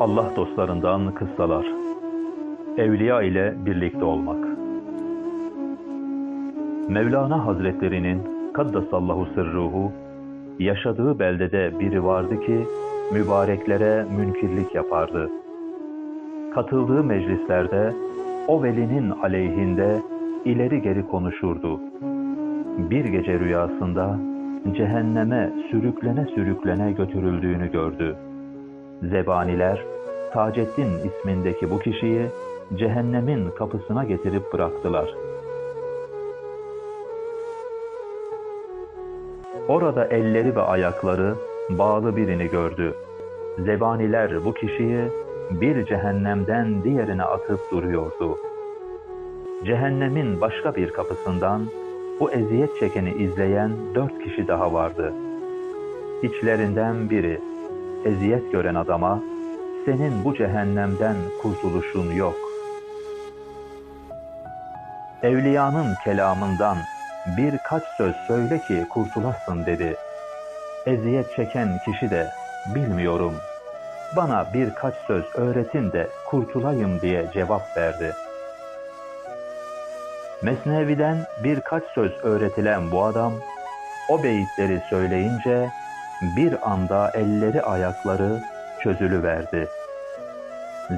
Allah dostlarından kıssalar. Evliya ile birlikte olmak. Mevlana Hazretlerinin Kaddesallahu sırruhu yaşadığı beldede biri vardı ki mübareklere münkirlik yapardı. Katıldığı meclislerde o velinin aleyhinde ileri geri konuşurdu. Bir gece rüyasında cehenneme sürüklene sürüklene götürüldüğünü gördü. Zebaniler Taceddin ismindeki bu kişiyi cehennemin kapısına getirip bıraktılar. Orada elleri ve ayakları bağlı birini gördü. Zebaniler bu kişiyi bir cehennemden diğerine atıp duruyordu. Cehennemin başka bir kapısından bu eziyet çekeni izleyen dört kişi daha vardı. İçlerinden biri eziyet gören adama senin bu cehennemden kurtuluşun yok. Evliyanın kelamından birkaç söz söyle ki kurtulasın dedi. Eziyet çeken kişi de bilmiyorum. Bana birkaç söz öğretin de kurtulayım diye cevap verdi. Mesnevi'den birkaç söz öğretilen bu adam o beyitleri söyleyince bir anda elleri ayakları çözülüverdi.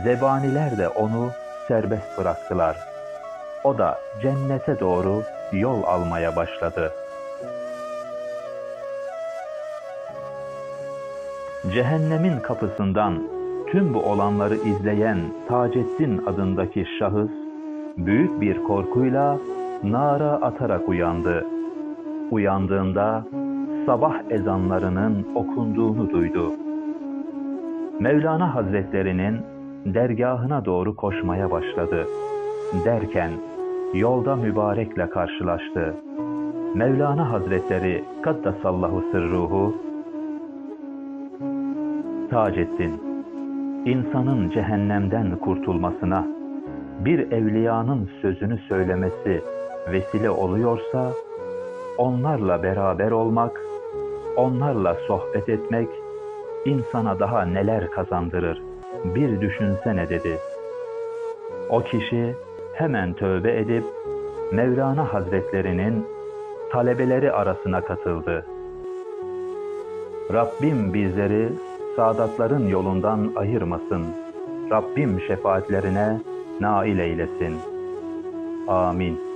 Zebaniler de onu serbest bıraktılar. O da cennete doğru yol almaya başladı. Cehennemin kapısından tüm bu olanları izleyen Taceddin adındaki şahıs büyük bir korkuyla nara atarak uyandı. Uyandığında sabah ezanlarının okunduğunu duydu. Mevlana Hazretlerinin dergahına doğru koşmaya başladı. Derken yolda mübarekle karşılaştı. Mevlana Hazretleri Kaddesallahu sırruhu Taceddin, insanın cehennemden kurtulmasına bir evliyanın sözünü söylemesi vesile oluyorsa, onlarla beraber olmak, onlarla sohbet etmek insana daha neler kazandırır bir düşünsene dedi. O kişi hemen tövbe edip Mevlana Hazretlerinin talebeleri arasına katıldı. Rabbim bizleri sadatların yolundan ayırmasın. Rabbim şefaatlerine nail eylesin. Amin.